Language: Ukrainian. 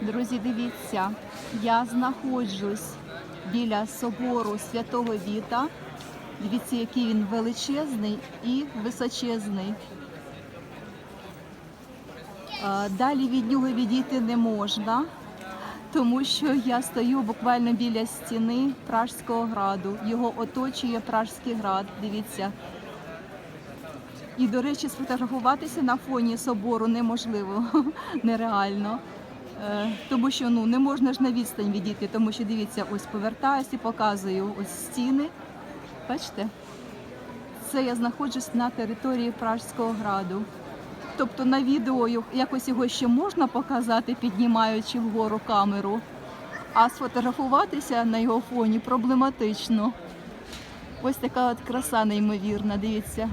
Друзі, дивіться, я знаходжусь біля собору Святого Віта. Дивіться, який він величезний і височезний. Далі від нього відійти не можна, тому що я стою буквально біля стіни Пражського граду. Його оточує Пражський град. Дивіться. І, до речі, сфотографуватися на фоні собору неможливо, нереально. Е, тому що ну не можна ж на відстань відійти, тому що дивіться, ось повертаюся, і показую ось стіни. Бачите? Це я знаходжусь на території Пражського граду. Тобто на відео якось його ще можна показати, піднімаючи вгору камеру, а сфотографуватися на його фоні проблематично. Ось така от краса неймовірна, дивіться.